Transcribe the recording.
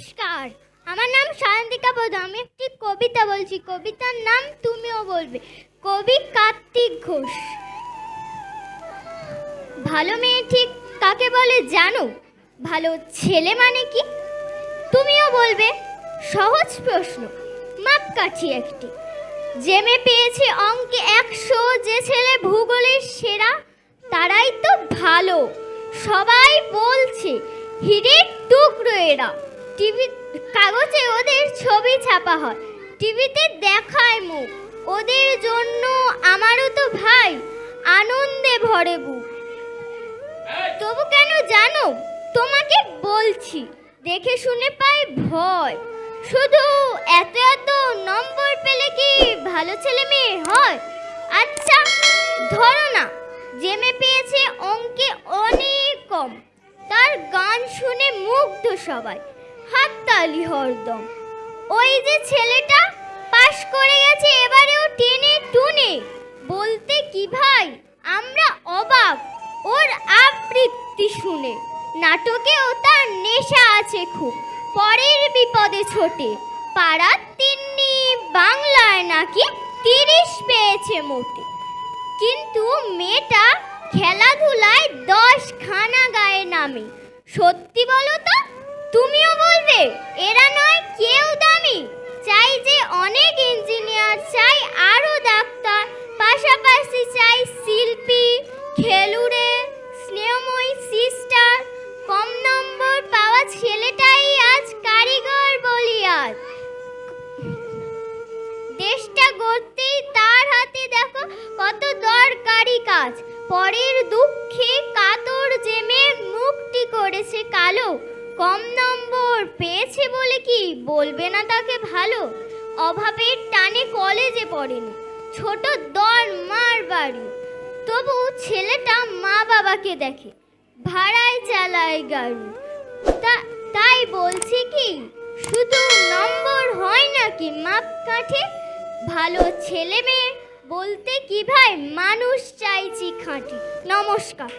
নমস্কার। আমার নাম সায়ন্তিকা বোধ। আমি একটি কবিতা বলছি। কবিতার নাম তুমিও বলবে। কবি কার্তিক ঘোষ। ভালো মেয়ে ঠিক কাকে বলে জানো? ভালো ছেলে মানে কি? তুমিও বলবে। সহজ প্রশ্ন। মাপ মাপকাঠি একটি। মেয়ে পেয়েছে অঙ্কে একশো, যে ছেলে ভূগোলের সেরা, তারাই তো ভালো। সবাই বলছে হিরের টুকরো এরা। টিভি কাগজে ওদের ছবি ছাপা হয়। টিভিতে দেখায় মুখ। ওদের জন্য আমারও তো ভাই, আনন্দে ভরে বুক। তবু কেন জানো? তোমাকে বলছি, দেখে শুনে পাই ভয়। শুধু এত এত নম্বর পেলে কি ভালো ছেলে মেয়ে হয়? আচ্ছা ধরো না মেয়ে পেয়েছে অঙ্কে অনেক কম। তার গান শুনে মুগ্ধ সবাই। হাততালি হরদম। ওই যে ছেলেটা পাশ করে গেছে এবারেও টেনে টুনে। বলতে কি ভাই, আমরা অবাক, ওর আবৃত্তি শুনে। নাটকেও তার নেশা আছে খুব, পরের বিপদে ছোটে। পাড়ার তিন্নি বাংলায় নাকি তিরিশ পেয়েছে মোটে। কিন্তু মেয়েটা খেলাধুলায় দশ খানা গায়ে নামে। সত্যি বলো তো তুমিও বলবে, এরা নয় কেউ দামি। চাই যে অনেক ইঞ্জিনিয়ার চাই আরও ডাক্তার, পাশাপাশি চাই শিল্পী, খেলুড়ে, স্নেহময়ী সিস্টার কম নম্বর পাওয়া ছেলেটাই আজ কারিগর বলি আজ। দেশটা গড়তেই তার হাতে দেখো কত দরকারি কাজ। পরের দুঃখে কাতর জেমে মুখটি করেছে কালো। কম নম্বর পেয়েছে বলে কি বলবে না তাকে ভালো? অভাবের টানে কলেজে পড়েনি, ছোট দর মার বাড়ি। তবু ছেলেটা মা বাবাকে দেখে, ভাড়ায় চালায় গাড়ি। তাই বলছি কি, শুধু নম্বর হয় নাকি মাপকাঠি ভালো ছেলে মেয়ে বলতে কি ভাই, মানুষ চাইছি খাঁটি। নমস্কার।